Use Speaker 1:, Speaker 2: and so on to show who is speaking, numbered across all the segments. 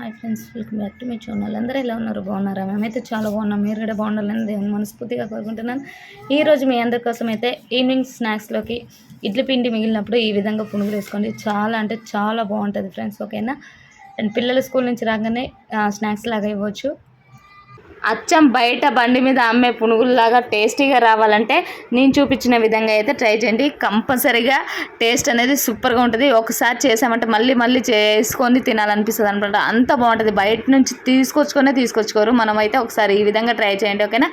Speaker 1: Hi friends welcome back to me channel. అందరూ ఎలా ఉన్నారు? బాగున్నారా? మేమైతే చాలా బాగున్నాం. మీరు కూడా బాగుండాలని దేవుని మనస్ఫూర్తిగా కోరుకుంటున్నాను. ఈరోజు మీ అందరి కోసం అయితే ఈవినింగ్ స్నాక్స్లోకి ఇడ్లీ పిండి మిగిలినప్పుడు ఈ విధంగా పునుగులు వేసుకోండి. చాలా అంటే చాలా బాగుంటుంది ఫ్రెండ్స్ ఓకేనా? అండ్ పిల్లలు స్కూల్ నుంచి రాగానే స్నాక్స్ లాగా ఇవ్వచ్చు. అచ్చం బయట బండి మీద అమ్మే పునుగుల్లాగా టేస్టీగా రావాలంటే నేను చూపించిన విధంగా అయితే ట్రై చేయండి. కంపల్సరీగా టేస్ట్ అనేది సూపర్గా ఉంటుంది. ఒకసారి చేసామంటే మళ్ళీ మళ్ళీ చేసుకొని తినాలనిపిస్తుంది అనమాట అంత బాగుంటుంది. బయట నుంచి తీసుకొచ్చుకొనే తీసుకొచ్చుకోరు. మనమైతే ఒకసారి ఈ విధంగా ట్రై చేయండి. ఓకేనా?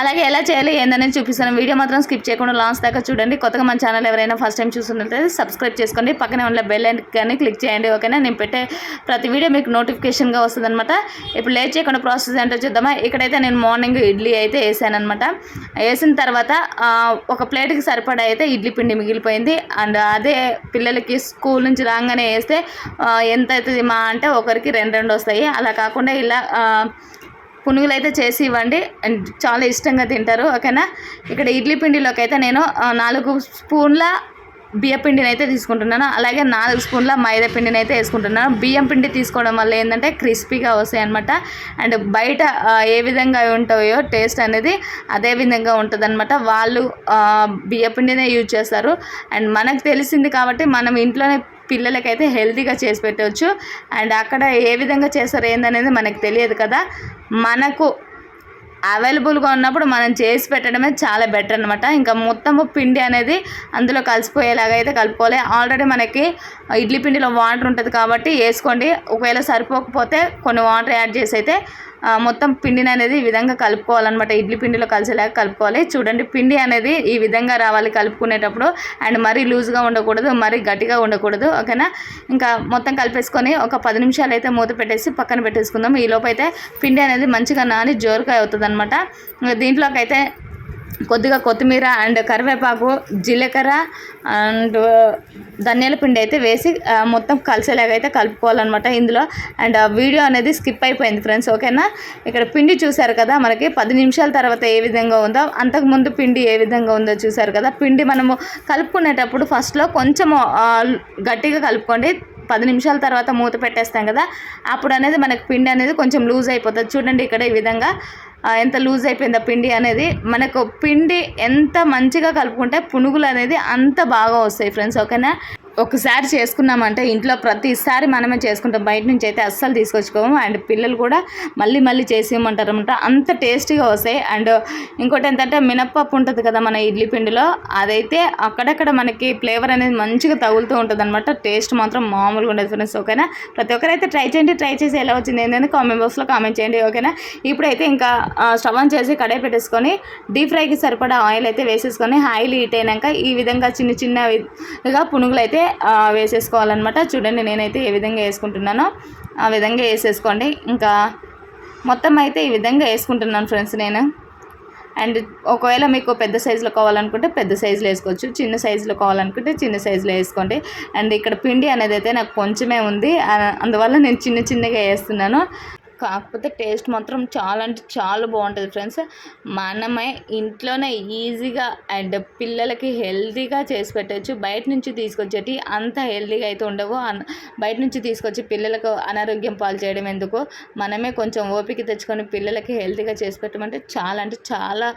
Speaker 1: అలాగే ఎలా చేయాలి ఏందనేది చూపిస్తాను. వీడియో మాత్రం స్కిప్ చేయకుండా లాస్ట్ దాకా చూడండి. కొత్తగా మన ఛానల్ ఎవరైనా ఫస్ట్ టైం చూస్తున్నట్లయితే సబ్స్క్రైబ్ చేసుకోండి. పక్కనే ఉన్న బెల్ కానీ క్లిక్ చేయండి ఓకేనా? నేను పెట్టే ప్రతి వీడియో మీకు నోటిఫికేషన్గా వస్తుంది అనమాట ఇప్పుడు లేట్ చేయకుండా ప్రాసెస్ ఏంటో చూద్దామా. ఇక్కడైతే నేను మార్నింగ్ ఇడ్లీ అయితే వేసాను అనమాట వేసిన తర్వాత ఒక ప్లేట్కి సరిపడా అయితే ఇడ్లీ పిండి మిగిలిపోయింది. అండ్ అదే పిల్లలకి స్కూల్ నుంచి రాగానే వేస్తే ఎంత అవుతుంది మా అంటే ఒకరికి రెండు రెండు వస్తాయి. అలా కాకుండా ఇలా పునుగులు అయితే చేసి ఇవ్వండి. అండ్ చాలా ఇష్టంగా తింటారు. ఓకేనా? ఇక్కడ ఇడ్లీ పిండిలోకి అయితే నేను నాలుగు స్పూన్ల బియ్య పిండిని అయితే తీసుకుంటున్నాను. అలాగే నాలుగు స్పూన్ల మైదా పిండిని అయితే వేసుకుంటున్నాను. బియ్యం పిండి తీసుకోవడం వల్ల ఏంటంటే క్రిస్పీగా వస్తాయి అనమాట అండ్ బయట ఏ విధంగా ఉంటాయో టేస్ట్ అనేది అదే విధంగా ఉంటుంది అనమాట వాళ్ళు బియ్యపిండినే బియ్య పిండినే యూజ్ చేస్తారు. అండ్ మనకు తెలిసింది కాబట్టి మనం ఇంట్లోనే పిల్లలకైతే హెల్తీగా చేసి పెట్టవచ్చు. అండ్ అక్కడ ఏ విధంగా చేస్తారు ఏందనేది మనకు తెలియదు కదా. మనకు అవైలబుల్గా ఉన్నప్పుడు మనం చేసి పెట్టడమే చాలా బెటర్ అనమాట ఇంకా మొత్తము పిండి అనేది అందులో కలిసిపోయేలాగా అయితే కలుపుకోవాలి. ఆల్రెడీ మనకి ఇడ్లీ పిండిలో వాటర్ ఉంటుంది కాబట్టి వేసుకోండి. ఒకవేళ సరిపోకపోతే కొన్ని వాటర్ యాడ్ చేసి అయితే మొత్తం పిండిని అనేది ఈ విధంగా కలుపుకోవాలన్నమాట. ఇడ్లీ పిండిలో కలిసేలాగా కలుపుకోవాలి. చూడండి పిండి అనేది ఈ విధంగా రావాలి కలుపుకునేటప్పుడు. అండ్ మరీ లూజ్గా ఉండకూడదు మరీ గట్టిగా ఉండకూడదు ఓకేనా? ఇంకా మొత్తం కలిపేసుకొని ఒక పది నిమిషాలు అయితే మూత పెట్టేసి పక్కన పెట్టేసుకుందాం. ఈ అయితే పిండి అనేది మంచిగా నాని జోరుగా అవుతుంది అనమాట దీంట్లోకి అయితే కొద్దిగా కొత్తిమీర అండ్ కరివేపాకు జీలకర్ర అండ్ ధనియాల పిండి అయితే వేసి మొత్తం కలిసేలాగా అయితే కలుపుకోవాలన్నమాట ఇందులో. అండ్ వీడియో అనేది స్కిప్ అయిపోయింది ఫ్రెండ్స్ ఓకేనా? ఇక్కడ పిండి చూసారు కదా మనకి పది నిమిషాల తర్వాత ఏ విధంగా ఉందో అంతకుముందు పిండి ఏ విధంగా ఉందో చూసారు కదా. పిండి మనము కలుపుకునేటప్పుడు ఫస్ట్లో కొంచెము గట్టిగా కలుపుకోండి. పది నిమిషాల తర్వాత మూత పెట్టేస్తాం కదా అప్పుడు అనేది మనకి పిండి అనేది కొంచెం లూజ్ అయిపోతుంది. చూడండి ఇక్కడ ఈ విధంగా ఎంత లూజ్ అయిపోయిందో పిండి అనేది. మనకు పిండి ఎంత మంచిగా కలుపుకుంటే పునుగులు అనేది అంత బాగా వస్తాయి ఫ్రెండ్స్ ఓకేనా? ఒకసారి చేసుకున్నామంటే ఇంట్లో ప్రతిసారి మనమే చేసుకుంటాం. బయట నుంచి అయితే అస్సలు తీసుకొచ్చుకోము. అండ్ పిల్లలు కూడా మళ్ళీ మళ్ళీ చేసి ఇవ్వమంటారు అనమాట అంత టేస్టీగా వస్తాయి. అండ్ ఇంకోటి ఏంటంటే మినప్పప్పు ఉంటుంది కదా మన ఇడ్లీ పిండిలో అదైతే అక్కడక్కడ మనకి ఫ్లేవర్ అనేది మంచిగా తగులుతూ ఉంటుంది అనమాట టేస్ట్ మాత్రం మామూలుగా ఉండదు ఫ్రెండ్స్ ఓకేనా? ప్రతి ఒక్కరైతే ట్రై చేయండి. ట్రై చేసి ఎలా వచ్చింది ఏంటంటే కామెంట్ బాక్స్లో కామెంట్ చేయండి ఓకేనా? ఇప్పుడైతే ఇంకా స్టవ్ ఆన్ చేసి కడాయి పెట్టేసుకొని డీప్ ఫ్రైకి సరిపడా ఆయిల్ అయితే వేసేసుకొని ఆయిల్ హీట్ అయినాక ఈ విధంగా చిన్న చిన్నవిగా పునుగులు అయితే వేసేసుకోవాలన్నమాట. చూడండి నేనైతే ఏ విధంగా వేసుకుంటున్నానో ఆ విధంగా వేసేసుకోండి. ఇంకా మొత్తం అయితే ఈ విధంగా వేసుకుంటున్నాను ఫ్రెండ్స్ నేను. అండ్ ఒకవేళ మీకు పెద్ద సైజులో కావాలనుకుంటే పెద్ద సైజులో వేసుకోవచ్చు. చిన్న సైజులో కావాలనుకుంటే చిన్న సైజులో వేసుకోండి. అండ్ ఇక్కడ పిండి అనేది అయితే నాకు కొంచెమే ఉంది. అందువల్ల నేను చిన్న చిన్నగా వేస్తున్నాను. కాకపోతే టేస్ట్ మాత్రం చాలా అంటే చాలా బాగుంటుంది ఫ్రెండ్స్. మనమే ఇంట్లోనే ఈజీగా అండ్ పిల్లలకి హెల్తీగా చేసి పెట్టచ్చు. బయట నుంచి తీసుకొచ్చేటి అంత హెల్తీగా అయితే ఉండవు. అన్- బయట నుంచి తీసుకొచ్చి పిల్లలకు అనారోగ్యం పాలు చేయడం ఎందుకు? మనమే కొంచెం ఓపిక తెచ్చుకొని పిల్లలకి హెల్తీగా చేసి పెట్టమంటే చాలా అంటే చాలా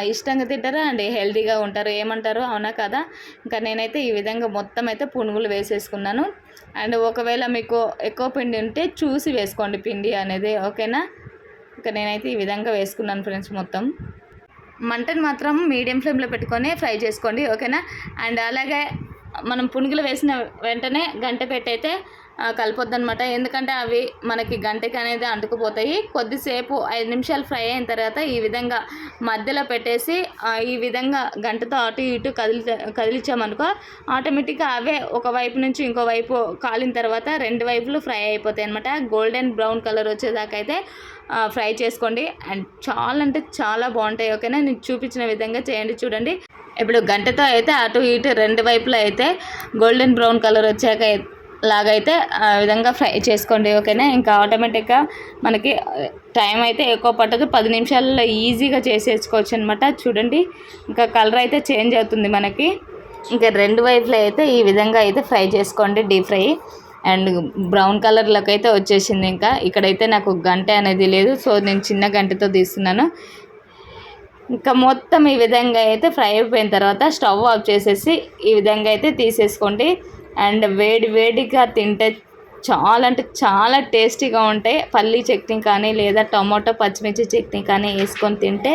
Speaker 1: ఇష్టంగా తింటారు అండ్ హెల్తీగా ఉంటారు. ఏమంటారు? అవునా కదా? ఇంకా నేనైతే ఈ విధంగా మొత్తం అయితే పునుగులు వేసేసుకున్నాను. అండ్ ఒకవేళ మీకు ఎక్కువ పిండి ఉంటే చూసి వేసుకోండి పిండి అనేది ఓకేనా? ఇంకా నేనైతే ఈ విధంగా వేసుకున్నాను ఫ్రెండ్స్ మొత్తం. మంటను మాత్రం మీడియం ఫ్లేమ్లో పెట్టుకొని ఫ్రై చేసుకోండి ఓకేనా? అండ్ అలాగే మనం పునుగులు వేసిన వెంటనే గంట పెట్టయితే కలపొద్దనమాట ఎందుకంటే అవి మనకి గంటకి అనేది అంటుకుపోతాయి. కొద్దిసేపు ఐదు నిమిషాలు ఫ్రై అయిన తర్వాత ఈ విధంగా మధ్యలో పెట్టేసి ఈ విధంగా గంటతో అటు ఇటు కదిలి కదిలించామనుకో ఆటోమేటిక్గా అవే ఒక వైపు నుంచి ఇంకో వైపు కాలిన తర్వాత రెండు వైపులు ఫ్రై అయిపోతాయి అనమాట గోల్డెన్ బ్రౌన్ కలర్ వచ్చేదాకా అయితే ఫ్రై చేసుకోండి. అండ్ చాలా అంటే చాలా బాగుంటాయి ఓకేనా? నేను చూపించిన విధంగా చేయండి చూడండి. ఇప్పుడు గంటతో అయితే అటు ఇటు రెండు వైపులా అయితే గోల్డెన్ బ్రౌన్ కలర్ వచ్చాక లాగైతే ఆ విధంగా ఫ్రై చేసుకోండి ఓకేనా? ఇంకా ఆటోమేటిక్గా మనకి టైం అయితే ఎక్కువ పట్టదు. పది నిమిషాలలో ఈజీగా చేసేసుకోవచ్చు అనమాట చూడండి ఇంకా కలర్ అయితే చేంజ్ అవుతుంది మనకి. ఇంకా రెండు వైపులో అయితే ఈ విధంగా అయితే ఫ్రై చేసుకోండి డీప్ ఫ్రై. అండ్ బ్రౌన్ కలర్లోకి అయితే వచ్చేసింది ఇంకా. ఇక్కడైతే నాకు గంట అనేది లేదు సో నేను చిన్న గంటతో తీస్తున్నాను. ఇంకా మొత్తం ఈ విధంగా అయితే ఫ్రై అయిపోయిన తర్వాత స్టవ్ ఆఫ్ చేసేసి ఈ విధంగా అయితే తీసేసుకోండి. అండ్ వేడి వేడిగా తింటే చాలా అంటే చాలా టేస్టీగా ఉంటాయి. పల్లీ చట్నీ కానీ లేదా టమాటో పచ్చిమిర్చి చట్నీ కానీ వేసుకొని తింటే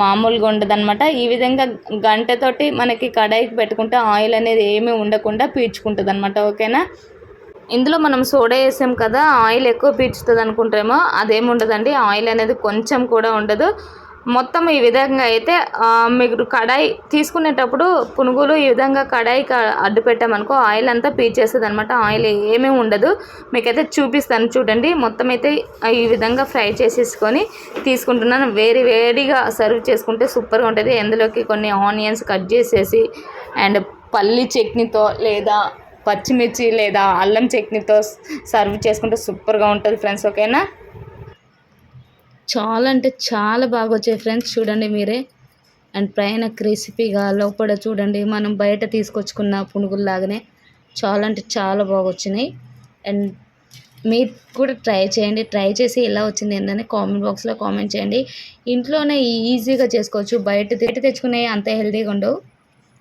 Speaker 1: మామూలుగా ఉండదన్నమాట. ఈ విధంగా గంటతోటి మనకి కడాయికి పెట్టుకుంటే ఆయిల్ అనేది ఏమీ ఉండకుండా పీల్చుకుంటుంది అనమాట ఓకేనా? ఇందులో మనం సోడా వేసాం కదా ఆయిల్ ఎక్కువ పీల్చుతుంది అనుకుంటామో అదేమి ఉండదండి. ఆయిల్ అనేది కొంచెం కూడా ఉండదు. మొత్తం ఈ విధంగా అయితే మీరు కడాయి తీసుకునేటప్పుడు పునుగులు ఈ విధంగా కడాయికి అడ్డు పెట్టామనుకో ఆయిల్ అంతా పీచేస్తుంది అనమాట ఆయిల్ ఏమీ ఉండదు. మీకైతే చూపిస్తాను చూడండి. మొత్తం అయితే ఈ విధంగా ఫ్రై చేసేసుకొని తీసుకుంటున్నాను. వేడి వేడిగా సర్వ్ చేసుకుంటే సూపర్గా ఉంటుంది. ఎందులోకి కొన్ని ఆనియన్స్ కట్ చేసేసి అండ్ పల్లి చట్నీతో లేదా పచ్చిమిర్చి లేదా అల్లం చట్నీతో సర్వ్ చేసుకుంటే సూపర్గా ఉంటుంది ఫ్రెండ్స్. ఓకేనా? చాలా అంటే చాలా బాగా వచ్చాయి ఫ్రెండ్స్. చూడండి మీరే. అండ్ పైన క్రిస్పీగా లోపల చూడండి మనం బయట తీసుకొచ్చుకున్న పునుగుల్లాగానే చాలా అంటే చాలా బాగా వచ్చినాయి. అండ్ మీరు కూడా ట్రై చేయండి. ట్రై చేసి ఎలా వచ్చింది ఏంటని కామెంట్ బాక్స్లో కామెంట్ చేయండి. ఇంట్లోనే ఈజీగా చేసుకోవచ్చు. బయట తిట్టి తెచ్చుకునే అంత హెల్తీగా ఉండవు.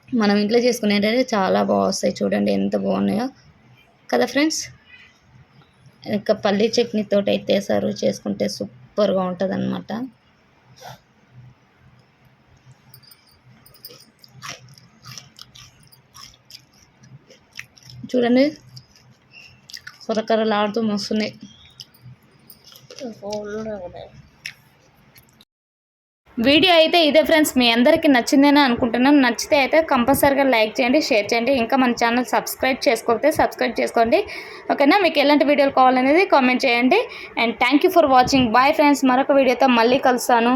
Speaker 1: మనం ఇంట్లో చేసుకునేటంటే చాలా బాగా వస్తాయి. చూడండి ఎంత బాగున్నాయో. కదా ఫ్రెండ్స్? ఇంకా పల్లీ చట్నీతో అయితే సర్వ్ చేసుకుంటే సూపర్గా ఉంటుంది అనమాట చూడండి కొరకరలాడుతూ మస్తున్నాయి. వీడియో అయితే ఇదే ఫ్రెండ్స్ మీ అందరికీ నచ్చిందని అనుకుంటున్నాను నచ్చితే అయితే కంపల్సరీగా లైక్ చేయండి షేర్ చేయండి. ఇంకా మన ఛానల్ సబ్స్క్రైబ్ చేసుకోకపోతే సబ్స్క్రైబ్ చేసుకోండి. ఓకేనా? మీకు ఎలాంటి వీడియోలు కావాలనేది కామెంట్ చేయండి. And thank you for watching. Bye friends మరొక వీడియోతో మళ్ళీ కలుస్తాను.